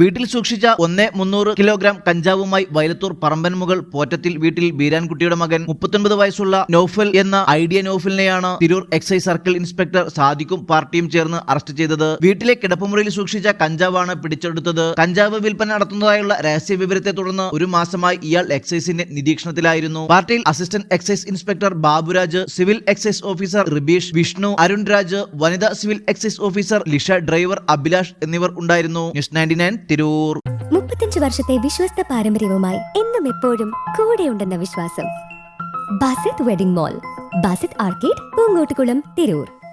വീട്ടിൽ സൂക്ഷിച്ച ഒന്നേ മുന്നൂറ് കിലോഗ്രാം കഞ്ചാവുമായി വയലത്തൂർ പറമ്പൻമുകൾ പോറ്റത്തിൽ വീട്ടിൽ ബീരാൻകുട്ടിയുടെ മകൻ മുപ്പത്തൊൻപത് വയസ്സുള്ള നോഫൽ എന്ന ഐഡിയ നോഫലിനെയാണ് തിരൂർ എക്സൈസ് സർക്കിൾ ഇൻസ്പെക്ടർ സാദിഖും പാർട്ടിയും ചേർന്ന് അറസ്റ്റ് ചെയ്തത്. വീട്ടിലെ കിടപ്പുമുറിയിൽ സൂക്ഷിച്ച കഞ്ചാവാണ് പിടിച്ചെടുത്തത്. കഞ്ചാവ് വിൽപ്പന നടത്തുന്നതായുള്ള രഹസ്യ വിവരത്തെ തുടർന്ന് ഒരു മാസമായി ഇയാൾ എക്സൈസിന്റെ നിരീക്ഷണത്തിലായിരുന്നു. പാർട്ടിയിൽ assistant excise inspector Baburaj civil excise officer Ribeesh Vishnu Arun Raj വനിതാ civil excise officer Lisha driver Abhilash എന്നിവർ ഉണ്ടായിരുന്നു. News ninety nine Tirur. മുപ്പത്തഞ്ച് വർഷത്തെ വിശ്വസ്ത പാരമ്പര്യവുമായി എന്നും എപ്പോഴും കൂടെയുണ്ടെന്ന വിശ്വാസം. Basith wedding mall Basith arcade Poongottukulam Tirur.